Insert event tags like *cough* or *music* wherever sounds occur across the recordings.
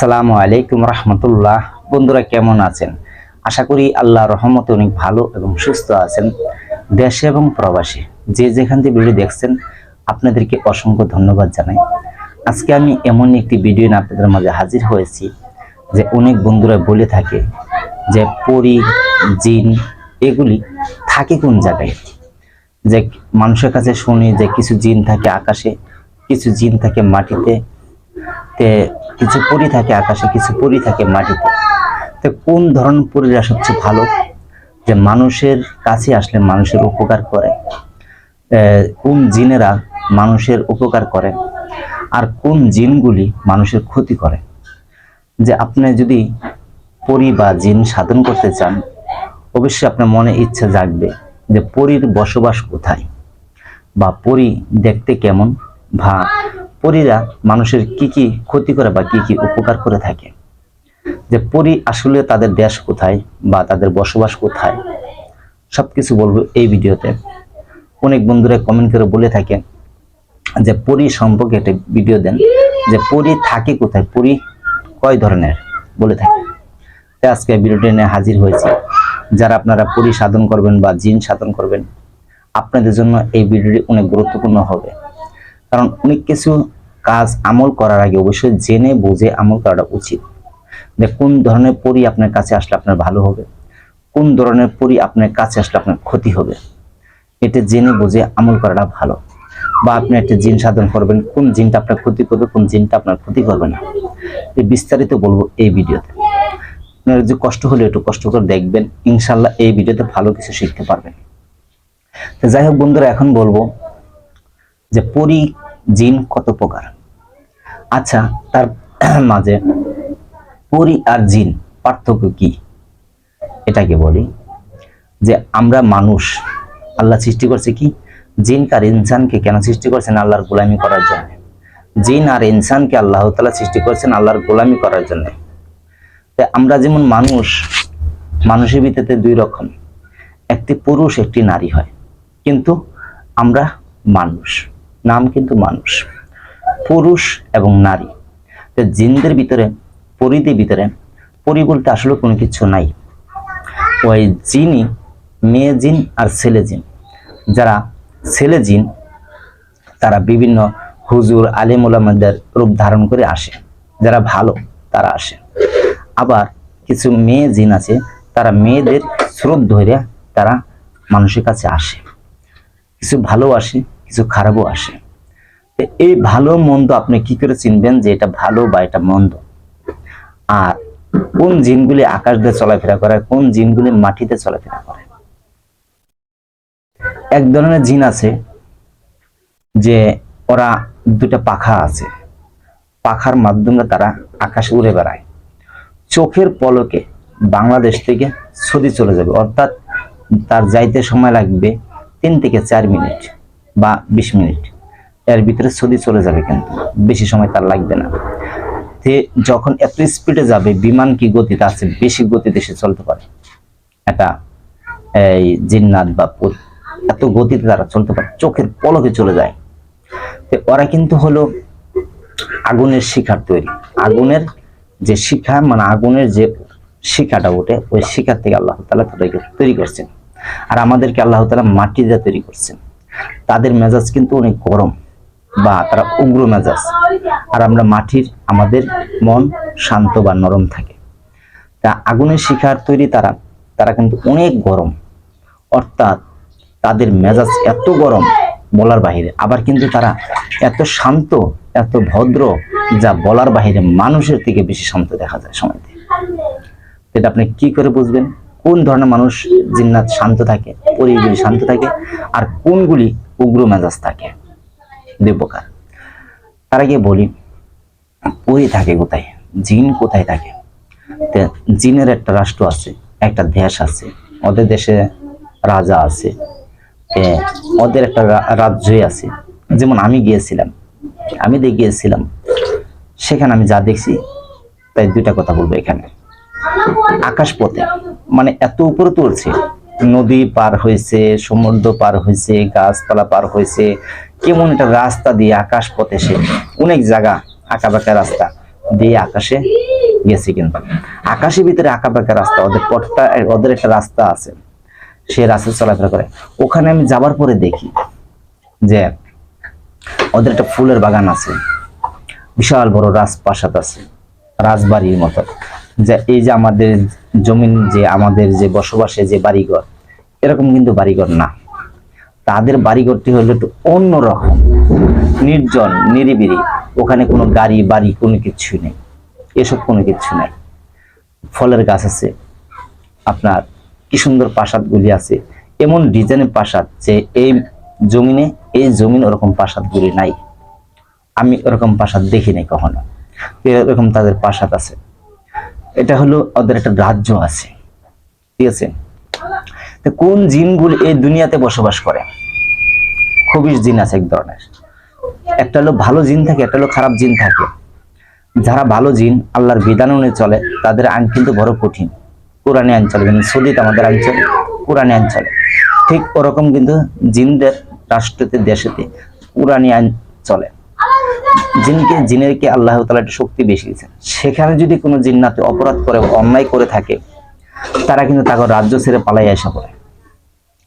আসসালামু আলাইকুম রহমতুল্লাহ। বন্ধুরা, কেমন আছেন? আশা করি আল্লাহ রহমতে অনেক ভালো এবং সুস্থ আছেন দেশে এবং প্রবাসী। যে যেখান থেকে ভিডিও দেখছেন, আপনাদেরকে অসংখ্য ধন্যবাদ জানাই। আজকে আমি এমন একটি ভিডিও নিয়ে আপনাদের মাঝে হাজির হয়েছি যে অনেক বন্ধুরা বলে থাকে যে পরি, জিন এগুলি থাকে কোন জায়গায়? যে মানুষের কাছে শুনি যে কিছু জিন থাকে আকাশে, কিছু জিন থাকে মাটিতে, তে কিছু পরি থাকে আকাশে, কিছু পরি থাকে মাটিতে। তো কোন ধরনের পরীরা সবচেয়ে ভালো? যে মানুষের কাছে আসলে মানুষের উপকার করে। কোন জিনেরা মানুষের উপকার করে? আর কোন জিনগুলি মানুষের ক্ষতি করে? যে আপনি যদি পরি বা জিন সাধন করতে চান, অবশ্যই আপনার মনে ইচ্ছা জাগবে যে পরীর বসবাস কোথায়? বা পরি দেখতে কেমন? বা পরীরা মানুষের কি কি ক্ষতি করে বা কি কি উপকার করে থাকে? যে পরি আসলে তাদের দেশ কোথায় বা তাদের বসবাস কোথায়? সবকিছু বলব এই ভিডিওতে। অনেক বন্ধুরা কমেন্ট করে বলে থাকে যে পরি সম্পর্কে একটা ভিডিও দেন। যে পরী থাকে কোথায়? পরী কয় ধরনের? বলে থাকে। তাই আজকে ভিডিওটি নিয়ে হাজির হয়েছে। যারা আপনারা পরি সাধন করবেন বা জিন সাধন করবেন, আপনাদের জন্য এই ভিডিওটি অনেক গুরুত্বপূর্ণ হবে। কারণ অনেক কিছু কাজ আমল করার আগে অবশ্যই জেনে বুঝে আমল করাটা উচিত। যে কোন ধরনের পরি আপনার কাছে আসলে আপনার ভালো হবে, কোন ধরনের পরি আপনার কাছে আসলে আপনার ক্ষতি হবে। এটা জেনে বুঝে আমল করাটা ভালো। বা আপনি একটা জিন সাধন করবেন, কোন জিনটা আপনার ক্ষতি করবে, কোন জিনটা আপনার ক্ষতি করবে না। এই বিস্তারিত বলব এই ভিডিওতে। আপনার যে কষ্ট হলে একটু কষ্ট করে দেখবেন ইনশাল্লাহ এই ভিডিওতে ভালো কিছু শিখতে পারবেন। যাই হোক বন্ধুরা, এখন বলব যে পরি, জিন কত প্রকার? আচ্ছা তার *clears throat* মাঝে পরি আর জিন পার্থক্য কি? এটাকে বলি যে আমরা মানুষ, আল্লাহ সৃষ্টি করছে কি? জিন আর ইনসানকে কেন সৃষ্টি করছেন আল্লাহর গোলামি করার জন্য? জিন আর ইনসানকে আল্লাহ তালা সৃষ্টি করছেন আল্লাহর গোলামি করার জন্য। তা আমরা যেমন মানুষ, মানুষের ভিতরে দুই রকম, একটি পুরুষ, একটি নারী হয়। কিন্তু আমরা মানুষ। নাম কিন্তু মানুষ, পুরুষ এবং নারী। তো জিনদের ভিতরে পরিদের ভিতরে, পরি বলতে আসলে কোনো কিছু নাই। ওই জিনই মেয়ে জিন আর ছেলে জিন। যারা ছেলে জিন, তারা বিভিন্ন হুজুর, আলিম ওলামাদের রূপ ধারণ করে আসে। যারা ভালো, তারা আসে। আবার কিছু মেয়ে জিন আছে, তারা মেয়েদের স্রোত ধরে তারা মানুষের কাছে আসে। কিছু ভালো আসে কিছু খারাপও আসে। এই ভালো মন্দ আপনি কি করে চিনবেন যে এটা ভালো বা এটা মন্দ? আর কোন জিনগুলি আকাশ দিয়ে চলাফেরা করে, কোন জিনগুলি মাটিতে চলাফেরা করে? এক ধরনের জিন আছে যে ওরা দুটা পাখা আছে। পাখার মাধ্যমে তারা আকাশে উড়ে বেড়ায়। চোখের পলকে বাংলাদেশ থেকে সৌদি চলে যাবে। অর্থাৎ তার যাইতে সময় লাগবে তিন থেকে চার মিনিট। বা বিশ মিনিট। এর ভিতরে সৌদি চলে যাবে কিন্তু, বেশি সময় তার লাগবে না। তে যখন এত স্পিডে যাবে, বিমান কি গতিতে আছে, বেশি গতিতে সে চলতে পারে। এটা এই জিন্নাত বা পুত, এত গতিতে তারা চলতে পারে, চোখের পলকে চলে যায়। তো ওরা কিন্তু হলো আগুনের শিখার তৈরি। আগুনের যে শিখা মানে আগুনের যে শিখাটা ওঠে, ওই শিখার থেকে আল্লাহ তালা তাদেরকে তৈরি করছেন। আর আমাদেরকে আল্লাহ তালা মাটি দিয়ে তৈরি করছেন। তাদের মেজাজ কিন্তু অনেক গরম বা তারা উগ্র মেজাজ। আর আমরা মাটির, আমাদের মন শান্ত বা নরম থাকে। তা আগুনের শিখার তৈরি তারা তারা কিন্তু অনেক গরম। অর্থাৎ তাদের মেজাজ এত গরম বলার বাহিরে। আবার কিন্তু তারা এত শান্ত, এত ভদ্র যা বলার বাহিরে মানুষের থেকে বেশি শান্ত দেখা যায় সময়তে। এটা আপনি কি করে বুঝবেন? কোন ধরনের মানুষ জিন্নাত শান্ত থাকে পরিগুলি শান্ত থাকে, আর কোনগুলি উগ্র মেজাজ থাকে? দুই প্রকার তার আগে বলি পরি থাকে কোথায়? জিন কোথায় থাকে? জিনের একটা রাষ্ট্র আছে, একটা দেশ আছে, ওদের দেশে রাজা আছে ওদের একটা রাজ্যই আছে। যেমন আমি গিয়েছিলাম আমি গিয়েছিলাম সেখানে আমি যা দেখছি, তাই দুইটা কথা বলব এখানে। আকাশ পথে মানে এত উপরে তুলছে। নদী পার হয়েছে, সমুদ্র পার হয়েছে, গাছপালা পার হয়েছে। কেমন একটা রাস্তা দিয়ে আকাশ পথে সে অনেক জায়গা আঁকা বাঁকা রাস্তা দিয়ে আকাশে গেছে কিন্তু। আকাশের ভিতরে আঁকা বাঁকা রাস্তা, ওদের পথটা, ওদের একটা রাস্তা আছে। সে রাস্তা চলাফেরা করে। ওখানে আমি যাবার পরে দেখি যে ওদের একটা ফুলের বাগান আছে। বিশাল বড় রাজপ্রাসাদ আছে, রাজবাড়ির মতো। যে এই যে আমাদের জমিন, যে আমাদের যে বসবাসে যে বাড়িঘর, এরকম কিন্তু বাড়িঘর না। তাদের বাড়িঘরটি হলো একটু অন্যরকম নির্জন নিরিবিরি ওখানে কোনো গাড়ি, বাড়ি কোনো কিছু নেই। এসব কোনো কিছু নেই। ফলের গাছ আছে, আপনার কি সুন্দর প্রাসাদগুলি আছে। এমন ডিজাইনের প্রাসাদ যে এই জমিনে, এই জমিন ওরকম প্রাসাদগুলি নাই। আমি ওরকম প্রাসাদ দেখি নাই কখনো। এরকম তাদের প্রাসাদ আছে। এটা হলো ওদের একটা রাজ্য আছে। ঠিক আছে? তো কোন জিনগুলি এই দুনিয়াতে বসবাস করে? খুবই জিন আছে এক ধরনের। একটা হলো ভালো জিন থাকে, একটা হলো খারাপ জিন থাকে। যারা ভালো জিন, আল্লাহর বিধান অনুযায়ী চলে, তাদের আইন কিন্তু বড় কঠিন। কোরআনে আইন চলে কিন্তু সৌদিতে আমাদের আইন চলে, কোরআনে আইন চলে। ঠিক ওরকম কিন্তু জিনদের, রাষ্ট্রতে, দেশেতে কোরআনি আইন চলে। জিনকে, জিনেরকে আল্লাহ তালা একটা শক্তি বেশি দিয়েছেন। সেখানে যদি কোনো জিন্নাতে অপরাধ করে অন্যায় করে থাকে, তারা কিন্তু তাকে রাজ্য ছেড়ে পালাই আসা পড়ে।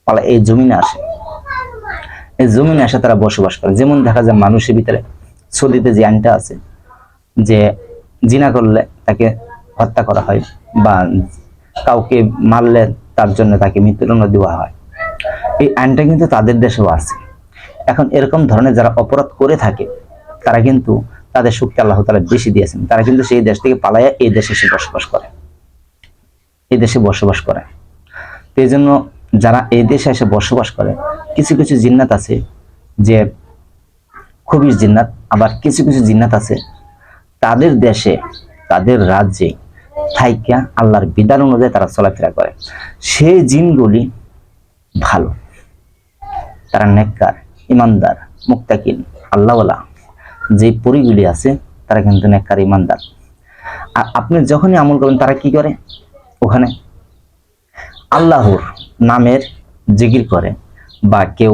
পালাই এই জমিনে আসে। এই জমিনে আসে তারা বসবাস করে। যেমন দেখা যায় মানুষের ভিতরে সৌদিতে যে আইনটা আছে, যে জিনা করলে তাকে হত্যা করা হয় বা কাউকে মারলে তার জন্য তাকে মৃত্যুদণ্ড দেওয়া হয়। এই আইনটা কিন্তু তাদের দেশেও আছে। এখন এরকম ধরনের যারা অপরাধ করে থাকে তারা কিন্তু তাদের শক্তি আল্লাহ তালা বেশি দিয়েছেন। তারা কিন্তু সেই দেশ থেকে পালাইয়া এই দেশে এসে বসবাস করে। এই দেশে বসবাস করে। এই জন্য যারা এই দেশে এসে বসবাস করে, কিছু কিছু জিন্নাত আছে যে খুবই জিন্নাত, আবার কিছু কিছু জিন্নাত আছে তাদের দেশে, তাদের রাজ্যে থাইকা আল্লাহর বিধান অনুযায়ী তারা চলাফেরা করে। সেই জিনগুলি ভালো। তারা নেককার, ইমানদার মুক্তাকিন আল্লাহওয়ালা। যে পরিগুলি আছে, তারা কিন্তু নেককার ইমানদার। আর আপনি যখনই আমল করবেন, তারা কি করে? ওখানে আল্লাহর নামের জিকির করে বা কেউ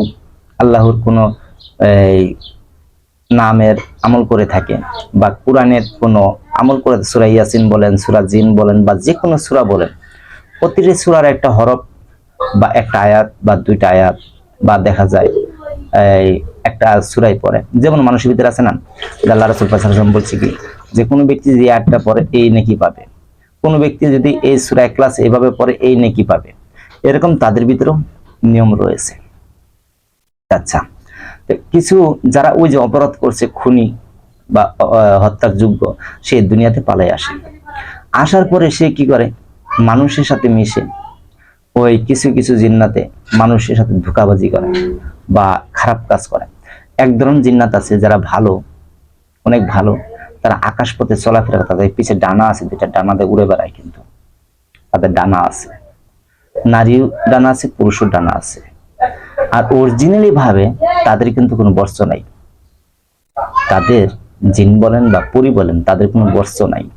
আল্লাহর কোনো নামের আমল করে থাকে বা কোরআনের কোনো আমল করে সুরা ইয়াসিন বলেন, সুরা জিন বলেন বা যে কোনো সুরা বলেন, প্রতিটি সুরার একটা হরফ বা একটা আয়াত বা দুইটা আয়াত বা দেখা যায়, এই একটা সুরাই পড়ে। যেমন মানুষের ভিতরে আছে না আল্লাহ রাসুল পাশাপাশি বলছে কি, যে কোনো ব্যক্তি যে আয়াতটা পড়ে এই নেকি পাবে। কোনো ব্যক্তি যদি এই সুরা ক্লাস এইভাবে পড়ে এই নেকি পাবে। এরকম তাদের ভিতরেও নিয়ম রয়েছে। আচ্ছা কিছু যারা ওই যে অপরাধ করছে, খুনি বা হত্যার যোগ্য সে দুনিয়াতে পালাই আসে। আসার পরে সে কি করে? মানুষের সাথে মিশে ওই কিছু কিছু জিন্নাতে মানুষের সাথে ধোকাবাজি করে বা খারাপ কাজ করে। এক ধরনের জিন্নাত আছে যারা ভালো, অনেক ভালো, তারা আকাশ পথে চলাফেরা তাদের পিছে ডানা আছে দুটা ডানাতে উড়ে বেড়ায় কিন্তু। তাদের ডানা আছে। নারীও ডানা আছে, পুরুষও ডানা আছে। আর অরিজিনালি ভাবে তাদের কিন্তু কোনো বস্ত্র নাই। তাদের জিন বলেন বা পরি বলেন, তাদের কোনো বস্ত্র নাই।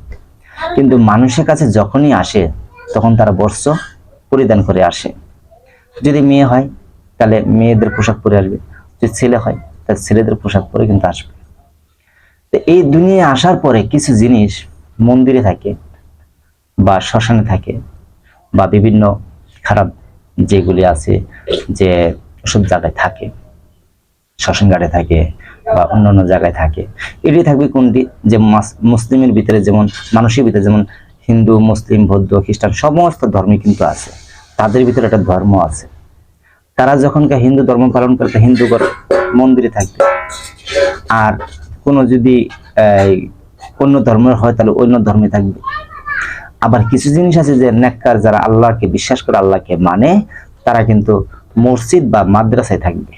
কিন্তু মানুষের কাছে যখনই আসে, তখন তারা বস্ত্র পরিধান করে আসে। যদি মেয়ে হয়, তাহলে মেয়েদের পোশাক পরে আসবে। যদি ছেলে হয়, তাহলে ছেলেদের পোশাক পরে কিন্তু আসবে। তো এই দুনিয়ায় আসার পরে কিছু জিনিস মন্দিরে থাকে বা শ্মশানে থাকে বা বিভিন্ন খারাপ যেগুলি আছে যে সব জায়গায় থাকে, শ্মশান ঘাটে থাকে বা অন্যান্য জায়গায় থাকে। এটি থাকবে কোনটি? যে মাস- মুসলিমের ভিতরে যেমন, মানুষের ভিতরে যেমন হিন্দু, মুসলিম, বৌদ্ধ, খ্রিস্টান, সমস্ত ধর্মই কিন্তু আছে। তাদের ভিতরে একটা ধর্ম আছে। তারা যখনকার হিন্দু ধর্ম পালন করে, তা হিন্দু মন্দিরে থাকবে। আর কোনো যদি অন্য ধর্মের হয়, তাহলে অন্য ধর্মে থাকবে। আবার কিছু জিনিস আছে যে নেককার যারা আল্লাহকে বিশ্বাস করে, আল্লাহকে মানে তারা কিন্তু মসজিদ বা মাদ্রাসায় থাকবে।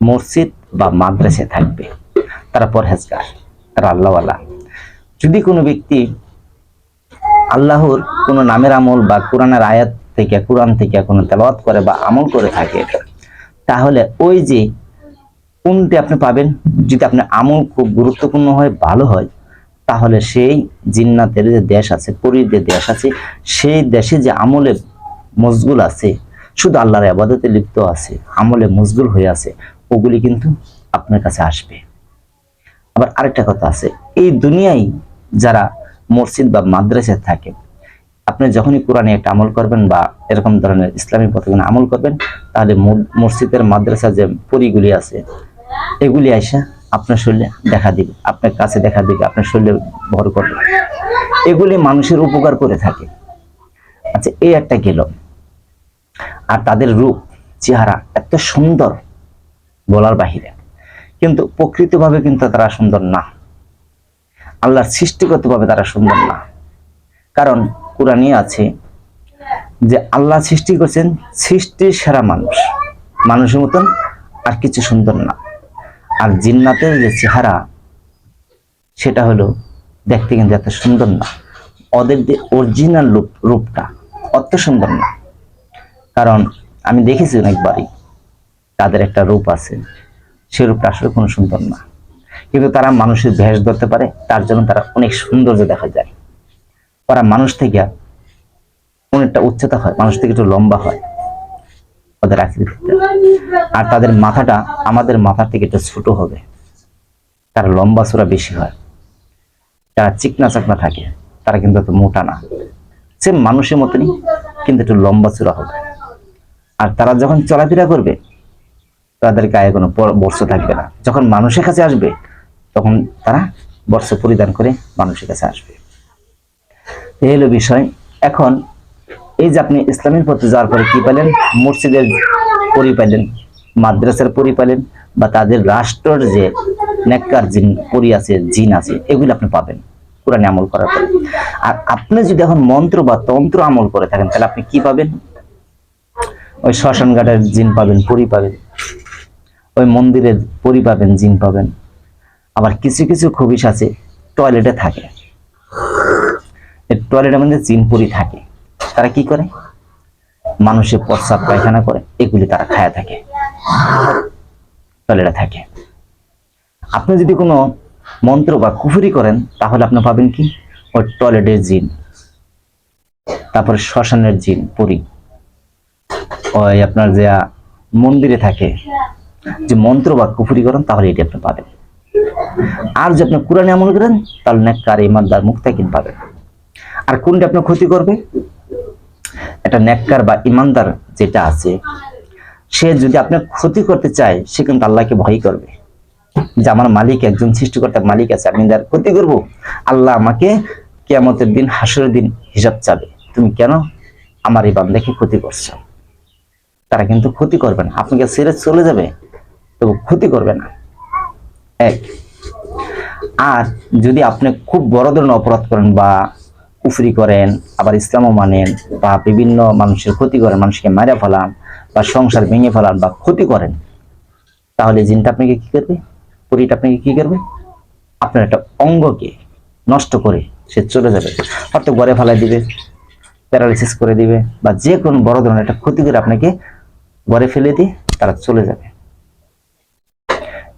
মসজিদ বা মাদ্রাসায় থাকবে। তারা পরহেজগার, তারা আল্লাহওয়ালা। যদি কোনো ব্যক্তি আল্লাহর কোনো নামের আমল বা কোরআনের আয়াত থেকে, কোরআন থেকে কোনো তেলাওয়াত করে বা আমল করে থাকে তাহলে ওই যে কোনটি আপনি পাবেন, যদি আপনি আমল খুব গুরুত্বপূর্ণ হয়, ভালো হয়, তাহলে সেই জিন্নাতের যে দেশ আছে, পরীর যে দেশ আছে, সেই দেশে যে আমলে মজগুল আছে, শুধু আল্লাহর আবাদতে লিপ্ত আছে, আমলে মজগুল হয়ে আছে, ওগুলি কিন্তু আপনার কাছে আসবে। আবার আরেকটা কথা আছে, এই দুনিয়ায় যারা মসজিদ বা মাদ্রাসায় থাকে, আপনি যখনই কোরআনে একটা আমল করবেন বা এরকম ধরনের ইসলামী পথে আমল করবেন, তাহলে মসজিদের মাদ্রাসা যে পরিগুলি আছে, এগুলি আইসা আপনার শরীরে দেখা দিবে, আপনার কাছে দেখা দিবে, আপনার শরীরে ভর করবে। এগুলি মানুষের উপকার করে থাকে। আচ্ছা এই একটা গেল। আর তাদের রূপ, চেহারা এত সুন্দর বলার বাহিরে। কিন্তু প্রকৃতভাবে কিন্তু তারা সুন্দর না। আল্লাহর সৃষ্টিগতভাবে তারা সুন্দর না। কারণ কোরআনই আছে যে আল্লাহ সৃষ্টি করছেন সৃষ্টির সেরা মানুষ। মানুষের মতন আর কিছু সুন্দর না। আর জিন্নাতের যে চেহারা, সেটা হলো দেখতে কিন্তু এত সুন্দর না। ওদের যে অরিজিনাল রূপ, রূপটা অত সুন্দর না। কারণ আমি দেখেছি অনেকবারই তাদের একটা রূপ আছে, সে রূপটা আসলে কোনো সুন্দর না। কিন্তু তারা মানুষের ভেষ ধরতে পারে, তার জন্য তারা অনেক সৌন্দর্য দেখা যায়। ওরা মানুষ থেকে অনেকটা উচ্চতা হয়, মানুষ থেকে একটু লম্বা হয় ওদের আকৃতিতে। আর তাদের মাথাটা আমাদের মাথার থেকে একটু ছোট হবে, তার লম্বা চূড়া বেশি হয়। তারা চিকনা চাকনা থাকে, তারা কিন্তু মোটা না। সে মানুষের মতনই কিন্তু একটু লম্বা চূড়া হবে। আর তারা যখন চলাফেরা করবে, তাদের গায়ে কোনো বর্ষ থাকবে না। যখন মানুষের কাছে আসবে তখন তারা বর্ষ পরিধান করে মানুষের কাছে আসবে। এই হলো বিষয়। এখন, এই যে আপনি ইসলামের পথে যাওয়ার পরে কি পেলেন মসজিদের পরি পেলেন মাদ্রাসার পরি পেলেন বা তাদের রাষ্ট্রের যে নেককার জিন, পরি আছে, জিন আছে, এগুলো আপনি পাবেন কোরআনে আমল করার পরে। আর আপনি যদি এখন মন্ত্র বা তন্ত্র আমল করে থাকেন, তাহলে আপনি কি পাবেন? ওই শ্মশান ঘাটের জিন পাবেন, পরি পাবেন। ওই মন্দিরের পরি পাবেন, জিন পাবেন। আবার কিছু কিছু খবিস আছে টয়লেটে থাকে। টয়লেটের মধ্যে জিন পরি থাকে। তারা কি করে? মানুষের প্রস্রাব পায়খানা করে, এগুলি তারা খায়া থাকে। টয়লেটে থাকে। আপনি যদি কোনো মন্ত্র বা কুফুরি করেন, তাহলে আপনি পাবেন কি? ওই টয়লেটের জিন। তারপরে শ্মশানের জিন পরি ওই আপনার যে মন্দিরে থাকে, যে মন্ত্র বা কুফুরি করেন, তাহলে এটি আপনি পাবেন। আর যদি আপনি কোরআনে আমল করেন, তাহলে নেককার ইমানদার মুক্তাকিন পাবেন। আর কোনটা আপনার ক্ষতি করবে? একটা নেককার বা ইমানদার যেটা আছে, সে যদি আপনার ক্ষতি করতে চায়, সে কিন্তু আল্লাহকে ভয় করবে। যে আমার মালিক একজন সৃষ্টিকর্তার মালিক আছে, আমি তার ক্ষতি করব। আল্লাহ আমাকে কেয়ামতের দিন, হাসরের দিন হিসাব চাবে। তুমি কেন আমার এই বান্দাকে ক্ষতি করছ? তারা কিন্তু ক্ষতি করবে না। আপনাকে ছেড়ে চলে যাবে, তবু ক্ষতি করবে না। এক। আর যদি আপনি খুব বড় ধরনের অপরাধ করেন বা কুফরি করেন, আবার ইসলামও মানেন বা বিভিন্ন মানুষের ক্ষতি করেন, মানুষকে মারা ফেলান বা সংসার ভেঙে ফেলান বা ক্ষতি করেন, তাহলে জিনটা আপনাকে কি করবে? পরিটা আপনাকে কি করবে? আপনার একটা অঙ্গকে নষ্ট করে সে চলে যাবে। হয়তো ঘরে ফেলাই দিবে, প্যারালাইসিস করে দিবে বা যে কোনো বড় ধরনের একটা ক্ষতি করে আপনাকে ঘরে ফেলে দিয়ে তারা চলে যাবে।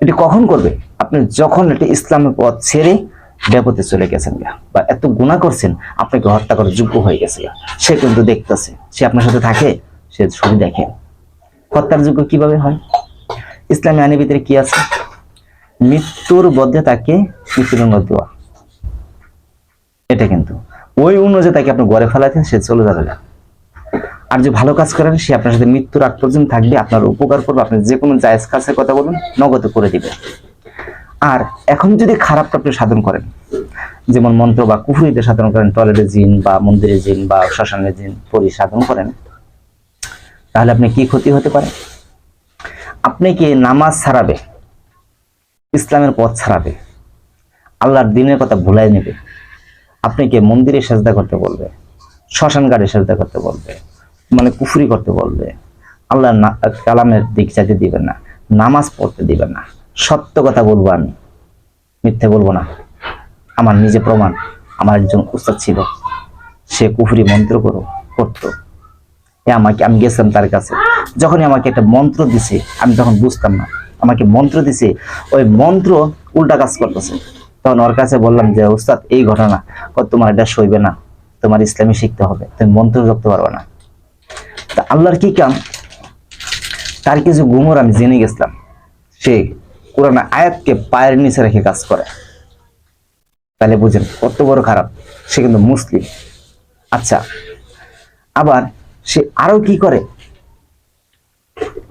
এটি কখন করবে? আপনি যখন এটি ইসলামের পথ ছেড়ে ব্যাপতে চলে গেছেন গা, বা এত গুণা করছেন, আপনাকে হত্যা করার যোগ্য হয়ে গেছে গা। সে কিন্তু দেখতেছে, সে আপনার সাথে থাকে, সে ছবি দেখে। হত্যার যোগ্য কীভাবে হয়? ইসলামী আইনের ভিতরে কি আছে? মৃত্যুর বদলে তাকে মৃত্যুদণ্ড দেওয়া। এটা কিন্তু। ওই অনুযায়ী তাকে আপনি গড়ে ফেলাতেন সে চলে যাবে না আর যে ভালো কাজ করেন, সে আপনার সাথে মৃত্যুর আগ পর্যন্ত থাকবে, আপনার উপকার করবে, আপনি যে কোনো জায়েজ কাজের কথা বলুন, নগদ করে দিবে। আর এখন যদি খারাপটা আপনি সাধন করেন, যেমন মন্ত্র বা কুফুরিতে সাধন করেন টয়লেটে জিন বা মন্দিরের জিন বা শ্মশানের জিন পরি সাধন করেন, তাহলে আপনি কি ক্ষতি হতে পারে? আপনি কি নামাজ ছাড়াবে? ইসলামের পথ ছাড়াবে? আল্লাহর দিনের কথা ভুলাই নেবে? আপনি আপনাকে মন্দিরে সাজদা করতে বলবে? শ্মশান ঘাটে সাজদা করতে বলবে? মানে কুফরি করতে বলবে। আল্লাহ কালামের দিক চাইতে দিবেন না। নামাজ পড়তে দিবেন না। সত্য কথা বলব আমি। মিথ্যে বলব না। আমার নিজে প্রমাণ। আমার একজন উস্তাদ ছিল। সে কুফরি মন্ত্র করো, করতো। এ আমাকে, আমি গেছিলাম তার কাছে। যখনই আমাকে একটা মন্ত্র দিছে, আমি তখন বুঝতাম না। আমাকে মন্ত্র দিছে, ওই মন্ত্র উল্টা কাজ করতেছে। তখন ওর কাছে বললাম যে, উস্তাদ, এই ঘটনা তোমার এটা সইবে না। তোমার ইসলামী শিখতে হবে। তুমি মন্ত্র জপতে পারবে না। তা আল্লাহর কি কাম? তার কিছু গুমর আমি জেনে গেছিলাম। সে কোরআন আয়াতকে পায়ের নিচে রেখে কাজ করে। তাহলে বুঝেন, কত বড় খারাপ। সে কিন্তু মুসলিম। আচ্ছা আবার সে আরও কি করে?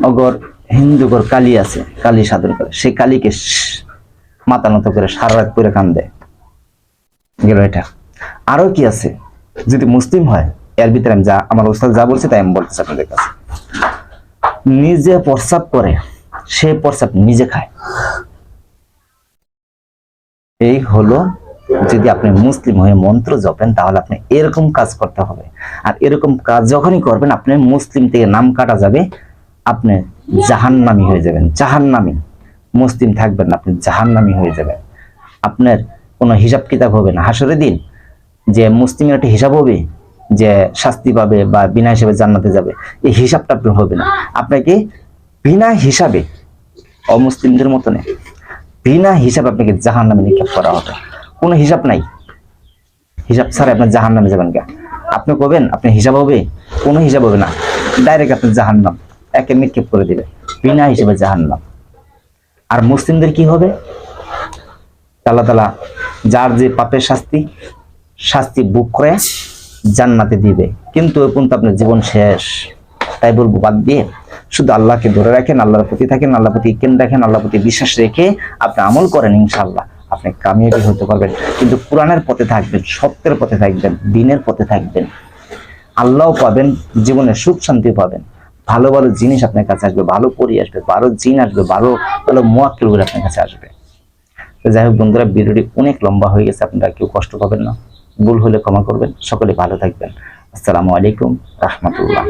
অগর হিন্দুগর কালী আছে, কালী সাধন করে। সেই কালীকে শ- মাথা নত করে সারা রাত করে কান দেয় গেল এটা। আরও কি আছে? যদি মুসলিম হয় এর ভিতরে আমি যা আমার ওস্তাদ যা বলছে তাই আমি বলতেছি আপনাদের কাছে। নিজে প্রস্রাব করে, সে প্রস্রাব নিজে খায়। এই হলো যদি আপনি মুসলিম হয়ে মন্ত্র জপেন, তাহলে আপনি এরকম কাজ করতে হবে। আর এরকম কাজ যখনই করবেন, আপনি মুসলিম থেকে নাম কাটা যাবে, আপনি জাহান্নামি হয়ে যাবেন। জাহান্নামি। মুসলিম থাকবেন না, আপনি জাহান্নামি হয়ে যাবেন। আপনার কোনো হিসাব কিতাব হবে না। হাসরের দিন যে মুসলিমের একটা হিসাব হবে যে শাস্তি পাবে বা বিনা হিসাবে জান্নাতে যাবে, এই হিসাবটা আপনার হবে না। আপনাকে বিনা হিসাবে, অমুসলিমদের মতো নেই বিনা হিসাবে আপনাকে জাহান নামে নিক্ষেপ করা হবে। কোনো হিসাব নাই। হিসাব ছাড়া আপনার জাহান নামে যাবেন কে আপনি কবেন? আপনি হিসাব হবে? কোনো হিসাব হবে না। ডাইরেক্ট আপনার জাহান নাম একে নিক্ষেপ করে দিবে বিনা হিসাবে জাহান নাম আর মুসলিমদের কি হবে? আল্লাহ তালা যার যে পাপের শাস্তি শাস্তি বুক করে জান্নাতে দিবে। কিন্তু ওই পর্যন্ত আপনার জীবন শেষ। তাই বলব, বাদ দিয়ে শুধু আল্লাহকে ধরে রাখেন, আল্লাহর প্রতি থাকেন, আল্লাহর প্রতি কেন রাখেন, আল্লাহর প্রতি বিশ্বাস রেখে আপনি আমল করেন ইনশাল্লাহ আপনি কামিয়াবি হতে পারবেন। কিন্তু কোরআনের পথে থাকবেন, সত্যের পথে থাকবেন, দিনের পথে থাকবেন। আল্লাহও পাবেন, জীবনে সুখ শান্তি পাবেন। ভালো ভালো জিনিস আপনার কাছে আসবে, ভালো পরি আসবে, ভালো জিন আসবে, ভালো ভালো মোয়াক্কেল করে আপনার কাছে আসবে। যাই হোক বন্ধুরা, ভিডিওটি অনেক লম্বা হয়ে গেছে, আপনারা কেউ কষ্ট পাবেন না। ভুল হলে ক্ষমা করবেন। সকলে ভালো থাকবেন। আসসালামু আলাইকুম রহমতুল্লাহ।